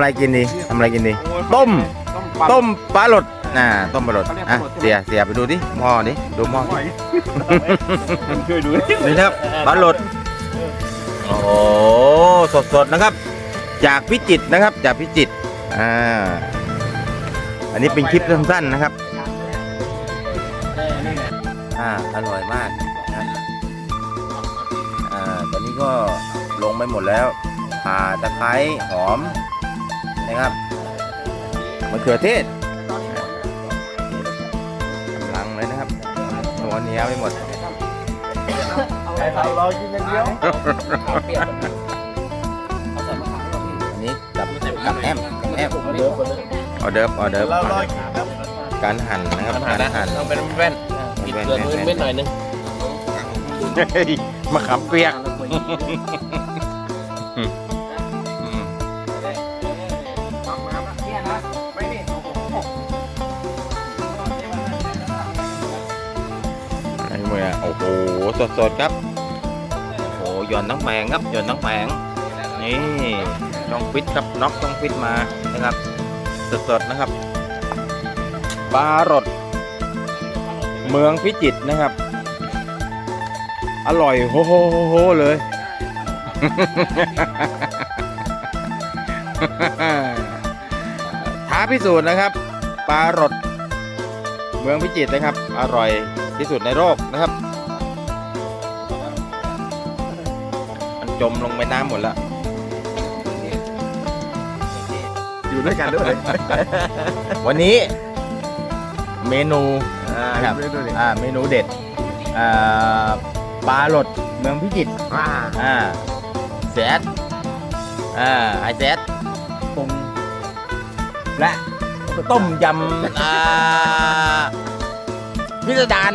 อะไรกินดีทำอะไรกินดี ต้ม ต้มปลาหลดน่ะต้มปลาหลดอะเสียเสียไปดูดิหม้อดิดูหม้อดิช่วยดูนี่นะครับปลาหลดโอ้โหสดๆนะครับ จากพิจิตรนะครับ จากพิจิตรอ่าอันนี้เป็นคลิปสั้นๆนะครับอ่าอร่อยมากนะครับอ่าตอนนี้ก็ลงไปหมดแล้วข่าตะไคร้หอม นะครับมะเขือเทศกำลังเลยนะครับหัวเหนียวไปหมดเรากินอย่างเดียวอันนี้กับกับแอมกับแอมออเดิร์ฟออเดิร์ฟเรารอกินครับการหั่นนะครับการหั่นต้องเป็นแว่นปิดเกลือมือเม็ดหน่อยนึงมะขามเปียก เมื่อโอ้โหสดๆครับโอ้หหย่อนน้องแปงครับหย่อนน้องแปงนี่น้องฟิตครับน็อกน้องฟิตมานะครับสดๆนะครับปลารดเมืองพิจิตรนะครับ อร่อยโฮโฮโฮโฮเลย ท้าพิสูจน์นะครับปลารดเมืองพิจิตรนะครับ อร่อย ที่สุดในโลกนะครับ มันจมลงไปน้ำหมดแล้ว อยู่ด้วยกันด้วย วันนี้เมนูอ่าครับด้วยด้วยอ่าเมนูเด็ดอ่าปลาหลดเมืองพิจิตรอ่าอ่าแซดอ่าไอแซดปรุงและต้มยำอ่า พิสดาร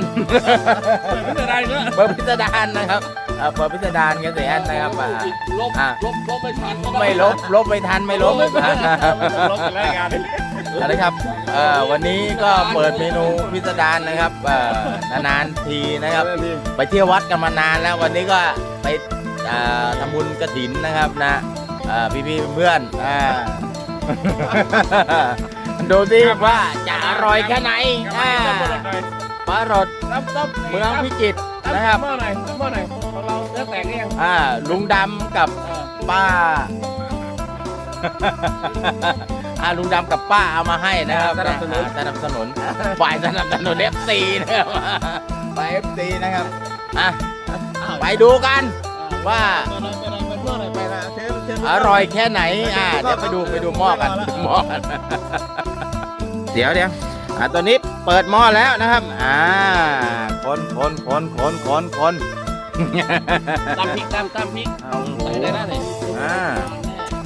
ไม่เป็นไรก็เปิดพิสดารนะครับอ่าเปิดพิสดารกันแซดนะครับอ่าลบอะลบลบไม่ทันไม่ลบลบไม่ทันไม่ลบลบไปแล้วงานนะครับเอ่อวันนี้ก็เปิดเมนูพิสดารนะครับเอ่อนานๆทีนะครับ ไปเที่ยววัดกันมานานแล้ว วันนี้ก็ไปเอ่อทำบุญกระถินนะครับนะพี่พี่ๆเพื่อนอ่าดูสิว่าจะอร่อยแค่ไหนอ่า ปลารสตั้มตั้มเมืองพิจิตรนะครับเมื่อไหร่เมื่อไหร่ของเราเนื้อแตกได้ยังอ่าลุงดำกับป้าอ่าลุงดำกับป้าเอามาให้นะครับสนับสนุนสนับสนุนฝ่ายสนับสนุนเอฟซีนะครับฝ่ายเอฟซีนะครับอะไปดูกันว่าเมื่อไหร่ไปนะเชฟเชฟอร่อยแค่ไหนอ่าเดี๋ยวไปดูไปดูหม้อกันดูหม้อกันเดี๋ยวเดี๋ยว อ่าตัวนี้เปิดหม้อแล้วนะครับ อ่า คนคนคนคนคนคนตำพริกตำตำพริกเอาโหใส่ได้แล้วเนี่ยอ่า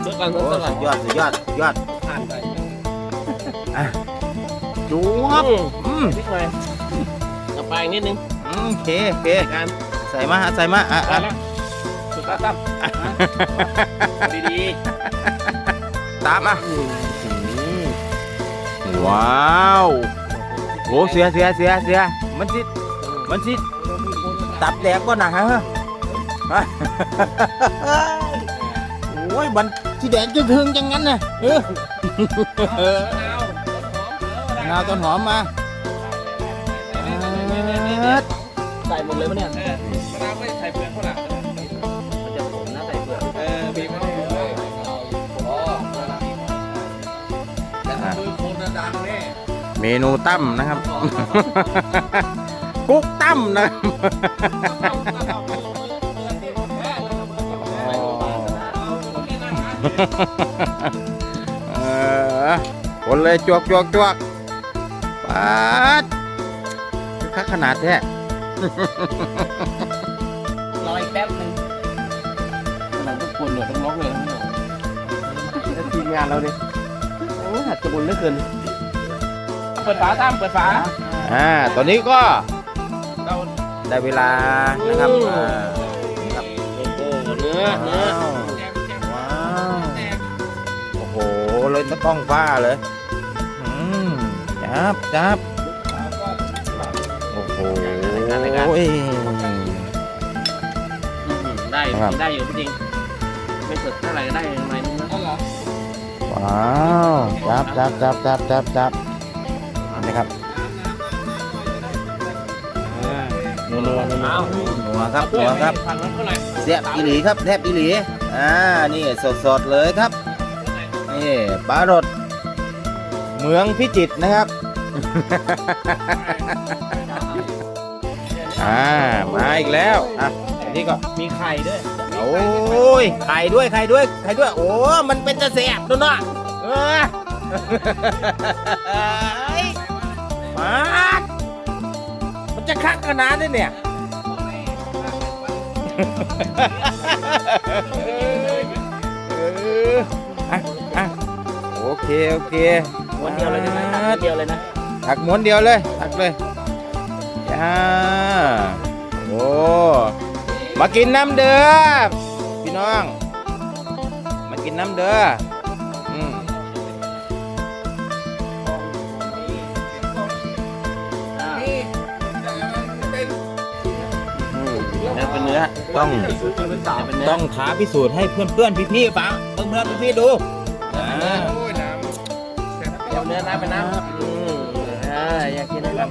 เมื่อก่อนโอ้เมื่อก่อสุนดยอดสุดยอดสุดยอดผ่านไปจูครับอืมพริกหน่อยกับไปนิดนึงอืมโอเคโอเคการใส่มาฮะใส่มาอะไปอะแล้วสุดแล้วตั้มดีตามอะ ว้าวโหเสียเสียเสียเสียมันสิมันสิตับแดกก็หนักฮะฮะโอ้ยมันที่แดกจะถึงจังงั้นน่ะเออๆนาวต้นหอมมาใส่หมดเลยปะเนี่ยมะนาวไม่ใส่เปลือก เมนูตั้มนะครับ กุ๊กตั้มนะครับเออคนเลยจวกจวกจวกปัดคือคักขนาดแท้รออีกแป๊บนึงเราทุกคนเนี่ยต้องล็อกเลยนะทีมงานเราดิโอ้หัดจะบุญเหลือเกิน เปิดฝาตั้มเปิดฝาอ่าตอนนี้ก็เราได้เวลานะครับอืมอ่าครับโอ้โหเนื้อเนื้อว้าวโอ้โหเลยน้ำต้องฟ้าเลยอืมจับจับโอ้โหได้ครับได้อยู่จริง ไม่สดเท่าไหร่ก็ได้หน่อยนึงนะว้าวจับจับจับจับจับจับ นะครับนัวนัวนัวหัวครับหัวครับฝั่งนั้นเท่าไหร่เสียบอีหลีครับแทบอีหลีอ่านี่สดสดๆเลยครับนี่ปลารสเมืองพิจิตรนะครับอ่ามาอีกแล้วอะอันนี้ก็มีไข่ด้วยโอ้ยไข่ด้วยไข่ด้วยไข่ด้วย โอ้มันเป็นจะเสียบด้วยเนาะเออเฮ้ย มาดมันจะคักขนาดนี้เนี่ย เอออะอะโอเค โอเคม้วนเดียวเลยนะตักเดียวเลยนะตักม้วนเดียวเลยตักเลยจ้าโอ้มากินน้ำเด้อพี่น้อง มากินน้ำเด้ออื เนื้อเป็นเนื้อต้องเป็นเนื้อต้องท้าพิสูจน์ให้เพื่อนเพื่อนพี่พี่ๆฟังเพื่อนเพื่อนพี่พี่ๆดูอ่าเดี๋ยวเนื้อน้ำเป็นน้ำอืมอ่าอยากกินอะไรบ้าง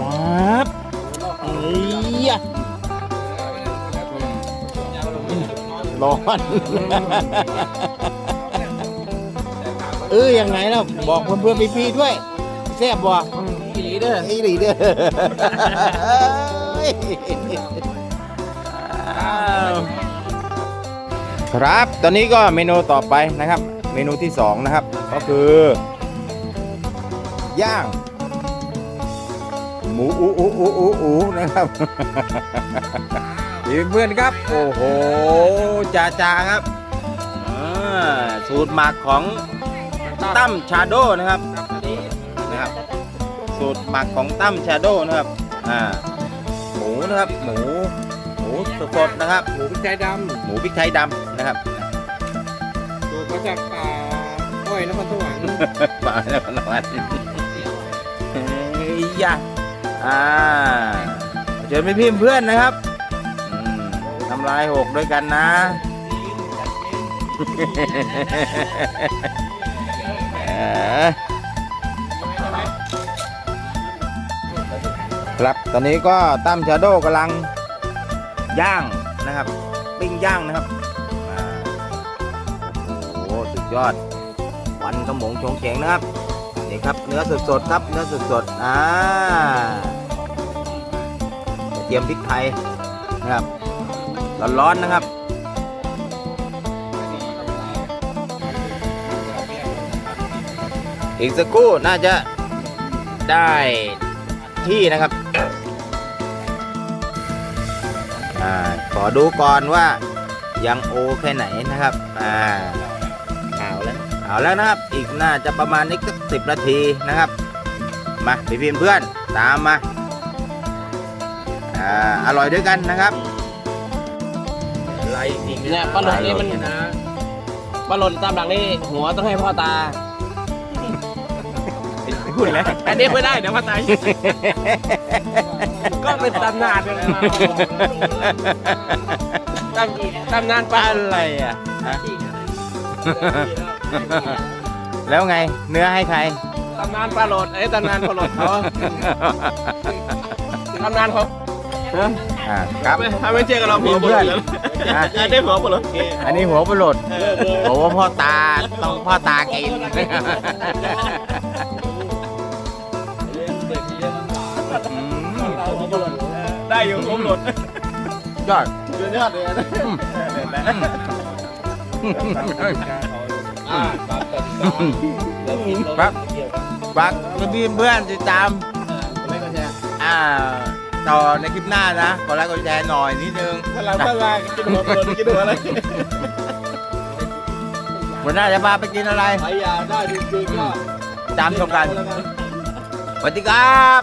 ว้าบเอ้ยอะร้อน เออยังไงล่ะบอกเพื่อนเพื่อนพี่พี่ๆด้วยแซ่บบ่อีหลีเด้อไอ้หลีเด้อเอ้ยอ้าวครับ ตอนนี้ก็เมนูต่อไปนะครับ เมนูที่สองนะครับ ก็คือ ย่าง หมูอูอูอูอูอูนะครับทีเพื่อนครับ โอ้โหจ่าจ่าครับอ่าสูตรหมักของ ตั้มชาโดนะครับนะครับสูตรหมักของตั้มชาโดนะครับอ่าหมูนะครับหมูหมูสดๆนะครับ หมูพริกไทยดหมูพริกไทยดำนะครับำสูตรมาจากป่าอ้อยนครสวรรค์ป่าแล้วนอนเฮ้ยยะอ่าเจอไม่พิมพ์เพื่อนนะครับอืมทำลายหกด้วยกันนะเออ ครับตอนนี้ก็ตั้มชาโดกำลังย่างนะครับ ปิ้งย่างนะครับโอ้โหสุดยอดวันกระหมงชงเฉงนะครับนี่ครับเนื้อสดๆครับเนื้อสดๆอ่ากระเทียมพริกไทยนะครับร้อนๆนะครับ อีกสักครู่น่าจะได้ที่นะครับอาขอดูก่อนว่ายังโอแค่ไหนนะครับอ่าขาแล้วเอาแล้วนะครับ อีกน่าจะประมาณนิดสักสิบนาทีนะครับ มาพี่พิมเพื่อนตามมาอ่าอร่อยด้วยกันนะครับอะไรอีกเนี่ยปลาหลดนี่มันปลาหลดตามหลังนี่หัวต้องให้พ่อตา พูดแล้วอันนี้ไม่ได้เดี๋ยวพ่อตาก็เป็นตำนานเลยนะตำตำนานปลาอะไรอะฮะแล้วไงเนื้อให้ใครตำนานปลาโหลดเอ้ยตำนานปลาโหลดเขาตำนานเขาอ่าครับถ้าไม่เชื่อกันเราหัวปลาโหลดแล้วอะได้หัวปลาโหลดอันนี้หัวปลาโหลดบอกว่าพ่อตาต้องพ่อตากิน อยู่หัวปลาโหลดยอดยอดเลยนะครับฝากพี่เพื่อนติดตามไม่ก็แชร์อ่า ต่อในคลิปหน้านะกดไลค์กดแชร์หน่อยนิดนึงพลังพลังกินหัวปลาโหลดกินหัวอะไรวันหน้าจะพาไปกินอะไรใครอยากได้จริงๆก็ตามชมกันสวัสดีครับ